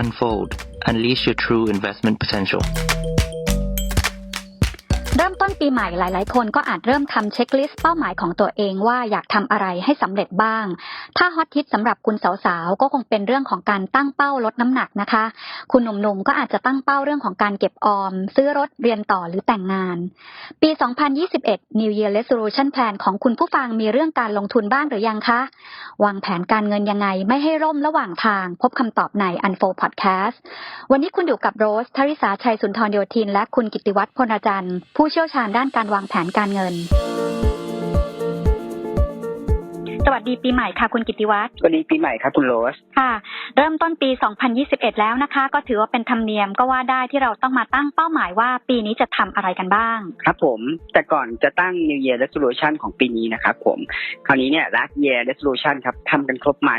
Unfold Unleash your true investment potential เริ่มต้นปีใหม่หลาย ๆ คนก็อาจเริ่มทำเช็คลิสต์เป้าหมายของตัวเองว่าอยากทำอะไรให้สำเร็จบ้าง ถ้าฮอตฮิตสำหรับคุณสาวๆ ก็คงเป็นเรื่องของการตั้งเป้าลดน้ำหนักนะคะ คุณหนุ่มๆ ก็อาจจะตั้งเป้าเรื่องของการเก็บออม ซื้อรถเรียนต่อหรือแต่งงาน ปี 2021 New Year Resolution Plan ของคุณผู้ฟังมีเรื่องการลงทุนบ้างหรือยังคะ วางแผนการเงินยังไงไม่ให้ร่มระหว่างทาง พบคำตอบใน Unfold Podcast วันนี้คุณอยู่กับโรสทริสาชัยสุนทรโยธิน และคุณกิติวัฒน์พลจันทร์ผู้เชี่ยวชาญด้านการวางแผนการเงิน สวัสดีปีใหม่ค่ะคุณกิติวัฒน์สวัสดีปีใหม่ครับคุณโรสค่ะ เริ่มต้นปี 2021 แล้วนะคะ ก็ถือว่าเป็นธรรมเนียมก็ว่าได้ที่เราต้องมาตั้งเป้าหมายว่าปีนี้จะทำอะไรกันบ้าง ครับผมแต่ก่อนจะตั้ง New Year Resolution ของปีนี้นะครับผมคราวนี้เนี่ย Last Year Resolution ครับทำกันครบไหม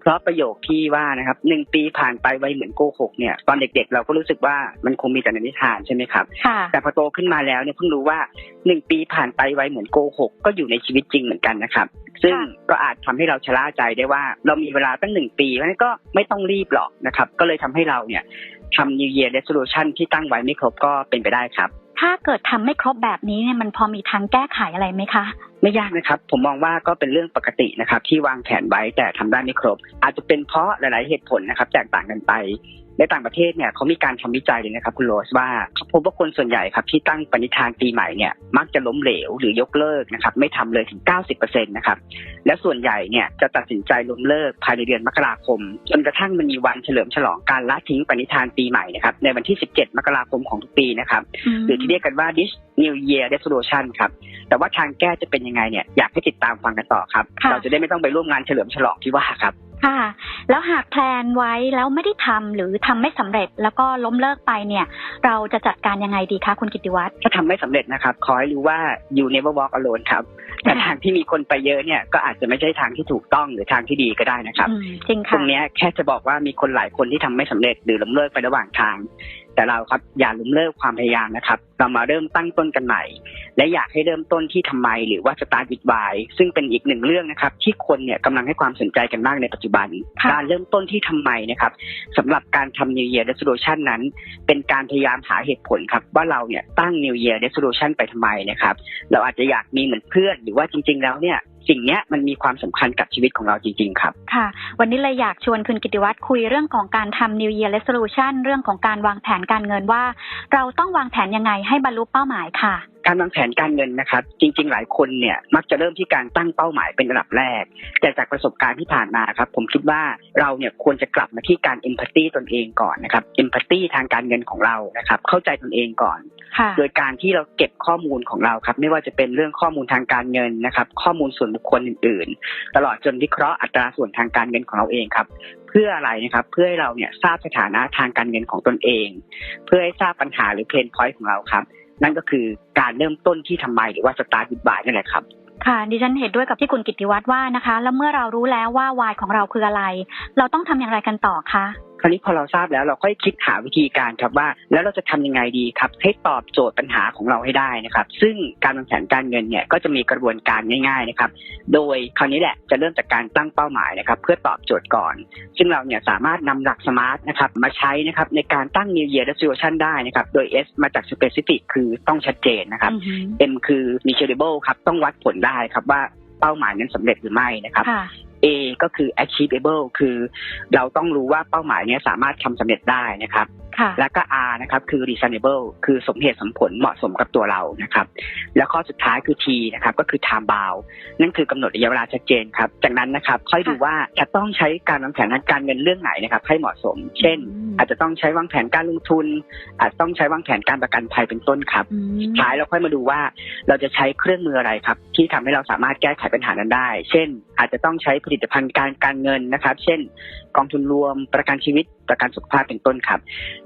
เพราะประโยคที่ว่านะครับหนึ่งปีผ่านไปไวเหมือนโกหกเนี่ยตอนเด็กๆ เราก็รู้สึกว่ามันคงมีแต่ในนิทานใช่ไหมครับค่ะแต่พอโตขึ้นมาแล้วเนี่ยเพิ่งรู้ว่าหนึ่งปีผ่านไปไวเหมือนโกหกก็อยู่ในชีวิตจริงเหมือนกันนะครับ ซึ่งค่ะก็อาจทำให้เราชะล่าใจได้ว่า เรามีเวลาตั้งหนึ่งปีเพราะฉะนั้นก็ไม่ต้องรีบหรอกนะครับ ก็เลยทำให้เราเนี่ยทำ New Year Resolution ที่ตั้งไว้ไม่ครบก็เป็นไปได้ครับ ถ้าเกิดทำไม่ครบแบบนี้เนี่ยมันพอมีทางแก้ไขอะไรไหมคะ ไม่ยากนะครับ ผมมองว่าก็เป็นเรื่องปกตินะครับ ที่วางแผนไว้แต่ทำได้ไม่ครบ อาจจะเป็นเพราะหลาย ๆ เหตุผลนะครับ แตกต่างกันไปในต่างประเทศเนี่ยเขามีการทำวิจัยเลยนะครับ คุณโรสว่าเขาพบว่าคนส่วนใหญ่ครับที่ตั้งปณิธานปีใหม่เนี่ยมักจะล้มเหลวหรือยกเลิกนะครับ ไม่ทำเลยถึง 90%นะครับและส่วนใหญ่เนี่ยจะตัดสินใจล้มเลิกภายในเดือนมกราคม จนกระทั่งมันมีวันเฉลิมฉลองการละทิ้งปณิธานปีใหม่นะครับในวันที่ 17 มกราคมของทุกปีนะครับหรือที่เรียกกันว่า this New Year Resolution ครับแต่ว่าทางแก้จะเป็นยังไงเนี่ยอยากให้ติดตามฟังกันต่อครับค่ะเราจะได้ไม่ต้องไปร่วมงานเฉลิมฉลองที่ว่าครับค่ะแล้วหากแพลนไว้แล้วไม่ได้ทำหรือทำไม่สำเร็จแล้วก็ล้มเลิกไปเนี่ย เราจะจัดการยังไงดีคะคุณกิติวัฒน์ถ้าทำไม่สำเร็จนะครับ ขอให้รู้ว่า you never walk alone ครับแต่ทางที่มีคนไปเยอะเนี่ยก็อาจจะไม่ใช่ทางที่ถูกต้องหรือทางที่ดีก็ได้นะครับอืมจริงตรค่ะงเนี้ยแค่จะบอกว่ามีคนหลายคนที่ทำไม่สำเร็จหรือล้มเลิกไประหว่างทาง แต่เราครับอย่าล้มเลิกความพยายามนะครับ เรามาเริ่มตั้งต้นกันใหม่ และอยากให้เริ่มต้นที่ทำไมหรือว่าสตาร์ทวิดวายซึ่งเป็นอีกหนึ่งเรื่องนะครับ ที่คนเนี่ยกำลังให้ความสนใจกันมากในปัจจุบันค่ะการเริ่มต้นที่ทำไมนะครับสำหรับการทำ New Year Resolution นั้น เป็นการพยายามหาเหตุผลครับ ว่าเราเนี่ยตั้ง New Year Resolution ไปทำไมนะครับ เราอาจจะอยากมีเหมือนเพื่อน หรือว่าจริง ๆ แล้วเนี่ย สิ่งนี้มันมีความสำคัญกับชีวิตของเราจริง ๆ ครับ ค่ะ วันนี้เลยอยากชวนคุณกิติวัตรคุยเรื่องของการทำ New Year Resolution เรื่องของการวางแผนการเงินว่า เราต้องวางแผนยังไงให้บรรลุเป้าหมายค่ะ การวางแผนการเงินนะครับ จริง ๆ หลายคนเนี่ยมักจะเริ่มที่การตั้งเป้าหมายเป็นระดับแรก แต่จากประสบการณ์ที่ผ่านมาครับ ผมคิดว่าเราเนี่ยควรจะกลับมาที่การเอมพัตตีตนเองก่อนนะครับเอมพัตตีทางการเงินของเรานะครับ เข้าใจตนเองก่อนค่ะโดยการที่เราเก็บข้อมูลของเราครับ ไม่ว่าจะเป็นเรื่องข้อมูลทางการเงินนะครับ ข้อมูลส่วนบุคคลอื่น ๆ ตลอดจนวิเคราะห์อัตราส่วนทางการเงินของเราเองครับเพื่ออะไรนะครับ เพื่อให้เราเนี่ยทราบสถานะทางการเงินของตนเอง เพื่อให้ทราบปัญหาหรือเพนพอยต์ของเราครับ นั่นก็คือการเริ่มต้นที่ทำไมหรือว่าสตาร์ทบิดบายนั่นแหละครับค่ะดิฉันเห็นด้วยกับที่คุณกิติวัตรว่านะคะ แล้วเมื่อเรารู้แล้วว่าวายของเราคืออะไร เราต้องทำอย่างไรกันต่อคะ ราวนี้พอเราทราบแล้วเราค่อยคิดหาวิธีการครับว่า แล้วเราจะทำยังไงดีครับให้ตอบโจทย์ปัญหาของเราให้ได้นะครับ ซึ่งการวางแผนการเงินเนี่ยก็จะมีกระบวนการง่าย ๆนะครับ โดยคราวนี้แหละจะเริ่มจากการตั้งเป้าหมายนะครับ เพื่อตอบโจทย์ก่อน ซึ่งเราเนี่ยสามารถนำหลักสมาร์ทนะครับมาใช้นะครับในการตั้ง New Year Resolution ได้นะครับโดย S มาจาก Specific คือต้องชัดเจนนะครับอือหือ M คือ measurable ครับต้องวัดผลได้ครับว่าเป้าหมายนั้นสำเร็จหรือไม่นะครับค่ะ A ก็คือ achievable คือเราต้องรู้ว่าเป้าหมายนี้สามารถทำสำเร็จได้นะครับ แล้วก็ R นะครับคือ reasonable คือสมเหตุสมผลเหมาะสมกับตัวเรานะครับ แล้วข้อสุดท้ายคือ T นะครับก็คือ time bound นั่นคือกำหนดระยะเวลาชัดเจนครับ จากนั้นนะครับค่อยดูว่าจะต้องใช้การวางแผนทางการเงินเรื่องไหนนะครับให้เหมาะสม เช่น อาจจะต้องใช้วางแผนการลงทุน อาจจะต้องใช้วางแผนการประกันภัยเป็นต้นครับอืมสุดท้ายเราค่อยมาดูว่าเราจะใช้เครื่องมืออะไรครับ ที่ทำให้เราสามารถแก้ไขปัญหานั้นได้ เช่น อาจจะต้องใช้ผลิตภัณฑ์การการเงินนะครับ เช่น กองทุนรวมประกันชีวิต ประกันสุขภาพเป็นต้นครับ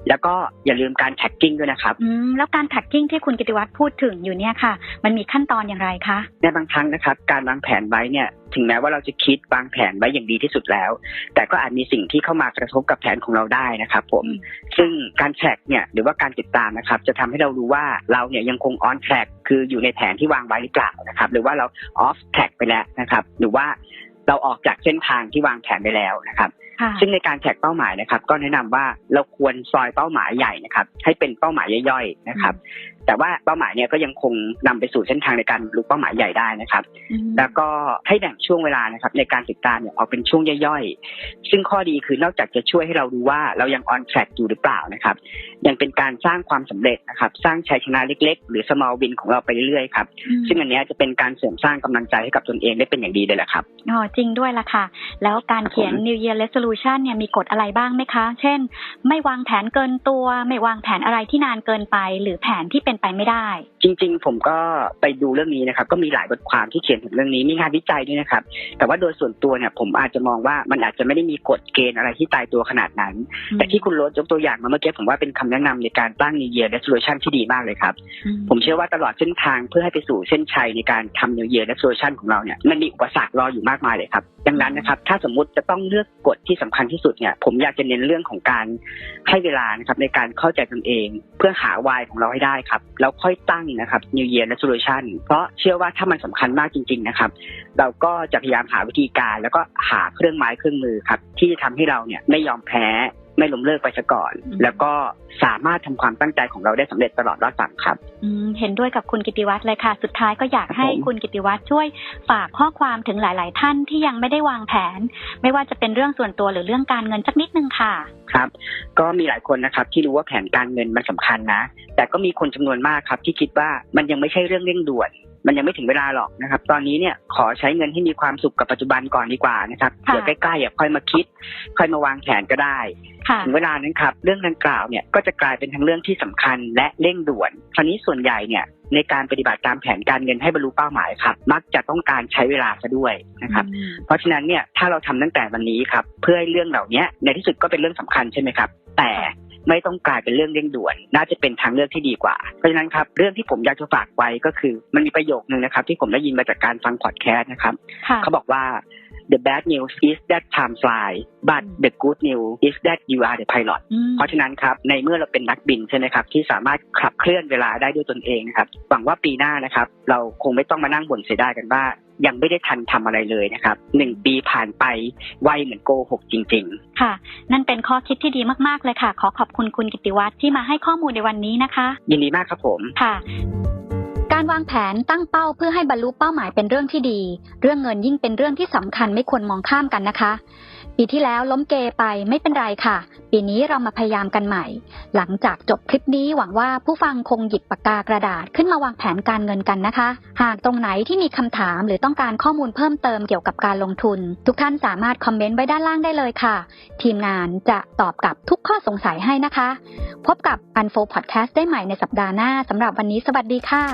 แล้วก็อย่าลืมการแท็กกิ้งด้วยนะครับอืมแล้วการ tracking ที่คุณกิติวัฒน์พูดถึงอยู่เนี่ยค่ะ มันมีขั้นตอนอย่างไรคะในบางครั้งนะครับ การวางแผนไว้เนี่ยถึงแม้ว่าเราจะคิดวางแผนไว้อย่างดีที่สุดแล้ว แต่ก็อาจมีสิ่งที่เข้ามากระทบกับแผนของเราได้นะครับผมอืมซึ่งการแทร็กเนี่ยหรือว่าการติดตามนะครับ จะทำให้เรารู้ว่าเราเนี่ยยังคง on track คืออยู่ในแผนที่วางไว้หรือเปล่านะครับ หรือว่าเรา off track ไปแล้วนะครับ หรือว่าเราออกจากเส้นทางที่วางแผนไปแล้วนะครับค่ะ ซึ่งในการแท็กเป้าหมายนะครับ ก็แนะนำว่าเราควรซอยเป้าหมายใหญ่นะครับ ให้เป็นเป้าหมายย่อยๆนะครับ แต่ว่าเป้าหมายเนี่ยก็ยังคงนำไปสู่เส้นทางในการบรรลุเป้าหมายใหญ่ได้นะครับอืมแล้วก็ให้แบ่งช่วงเวลานะครับในการติดตามเนี่ยออกเป็นช่วงย่อยๆ ซึ่งข้อดีคือนอกจากจะช่วยให้เรารู้ว่าเรายัง on track อยู่หรือเปล่านะครับ ยังเป็นการสร้างความสำเร็จนะครับ สร้างชัยชนะเล็ก ๆ หรือ small win ของเราไปเรื่อยๆครับ ซึ่งอันเนี้ยจะเป็นการเสริมสร้างกำลังใจให้กับตนเองได้เป็นอย่างดีเลยแหละครับอ๋อจริงด้วยล่ะค่ะ แล้วการเขียนผม New Year Resolution เนี่ยมีกฎอะไรบ้างไหมคะ เช่น ไม่วางแผนเกินตัว ไม่วางแผนอะไรที่นานเกินไป หรือแผนที่เป็นไปไม่ได้ จริง ๆ ผมก็ไปดูเรื่องนี้นะครับ ก็มีหลายบทความที่เขียนถึงเรื่องนี้มีงานวิจัยด้วยนะครับ แต่ว่าโดยส่วนตัวเนี่ยผมอาจจะมองว่ามันอาจจะไม่ได้มีกฎเกณฑ์อะไรที่ตายตัวขนาดนั้น แต่ที่คุณโรสยกตัวอย่างมาเมื่อกี้ผมว่าเป็นคำแนะนำในการตั้ง New Year Resolution ที่ดีมากเลยครับอืมผมเชื่อว่าตลอดเส้นทางเพื่อให้ไปสู่เส้นชัยในการทำ New Year Resolution ของเราเนี่ยมันมีอุปสรรครออยู่มากมายเลยครับ ดังนั้นนะครับ ถ้าสมมุติจะต้องเลือกกฎที่สำคัญที่สุดเนี่ย ผมอยากจะเน้นเรื่องของการให้เวลานะครับในการเข้าใจตนเอง เพื่อหาวายของเราให้ได้ครับ แล้วค่อยตั้งนะครับ New Year Resolution เพราะเชื่อว่าถ้ามันสำคัญมากจริง ๆนะครับ เราก็จะพยายามหาวิธีการ แล้วก็หาเครื่องไม้เครื่องมือครับ ที่จะทำให้เราเนี่ยไม่ยอมแพ้ ไม่ล้มเลิกไปซะก่อนอืมแล้วก็สามารถทำความตั้งใจของเราได้สำเร็จตลอดรอดฝั่งครับอืมเห็นด้วยกับคุณกิติวัตรเลยค่ะ สุดท้ายก็อยากให้ครับผมคุณกิติวัตรช่วยฝากข้อความถึงหลาย ๆ ท่านที่ยังไม่ได้วางแผน ไม่ว่าจะเป็นเรื่องส่วนตัวหรือเรื่องการเงินสักนิดนึงค่ะครับ ก็มีหลายคนนะครับ ที่รู้ว่าแผนการเงินมันสำคัญนะ แต่ก็มีคนจำนวนมากครับ ที่คิดว่ามันยังไม่ใช่เรื่องเร่งด่วน มันยังไม่ถึงเวลาหรอกนะครับ ตอนนี้เนี่ยขอใช้เงินให้มีความสุขกับปัจจุบันก่อนดีกว่านะครับค่ะเดี๋ยวใกล้ๆอะค่อยมาคิด ค่อยมาวางแผนก็ได้ค่ะถึงเวลานั้นครับ เรื่องดังกล่าวเนี่ยก็จะกลายเป็นทั้งเรื่องที่สำคัญและเร่งด่วนคราวนี้ส่วนใหญ่เนี่ยในการปฏิบัติตามแผนการเงินให้บรรลุเป้าหมายครับ มักจะต้องการใช้เวลาซะด้วยนะครับอืมเพราะฉะนั้นเนี่ยถ้าเราทำตั้งแต่วันนี้ครับ เพื่อให้เรื่องเหล่านี้ในที่สุดก็เป็นเรื่องสำคัญใช่ไหมครับ แต่ ไม่ต้องกลายเป็นเรื่องเร่งด่วน น่าจะเป็นทางเลือกที่ดีกว่า เพราะฉะนั้นครับเรื่องที่ผมอยากจะฝากไว้ก็คือ มันมีประโยคนึงนะครับ ที่ผมได้ยินมาจากการฟังพอดแคสต์นะครับค่ะเขาบอกว่า the bad news is that time fly but the good news is that you are the pilot อืมเพราะฉะนั้นครับในเมื่อเราเป็นนักบินใช่ไหมครับที่สามารถขับเคลื่อนเวลาได้ด้วยตนเองนะครับหวังว่าปีหน้านะครับ เราคงไม่ต้องมานั่งบ่นเสียดายกันว่า ยังไม่ได้ทันทำอะไรเลยนะครับหนึ่งปีผ่านไปไวเหมือนโกหกจริง ๆ ค่ะ นั่นเป็นข้อคิดที่ดีมากๆเลยค่ะ ขอขอบคุณคุณกิติวัตรที่มาให้ข้อมูลในวันนี้นะคะ ยินดีมากครับผมค่ะการวางแผนตั้งเป้าเพื่อให้บรรลุเป้าหมายเป็นเรื่องที่ดี เรื่องเงินยิ่งเป็นเรื่องที่สำคัญไม่ควรมองข้ามกันนะคะ ปีที่แล้วล้มเกไปไม่เป็นไรค่ะ ปีนี้เรามาพยายามกันใหม่ หลังจากจบคลิปนี้หวังว่าผู้ฟังคงหยิบปากกากระดาษขึ้นมาวางแผนการเงินกันนะคะ หากตรงไหนที่มีคำถามหรือต้องการข้อมูลเพิ่มเติมเกี่ยวกับการลงทุน ทุกท่านสามารถคอมเมนต์ไว้ด้านล่างได้เลยค่ะ ทีมงานจะตอบกลับทุกข้อสงสัยให้นะคะ พบกับ Unfold Podcast ได้ใหม่ในสัปดาห์หน้าสำหรับวันนี้สวัสดีค่ะ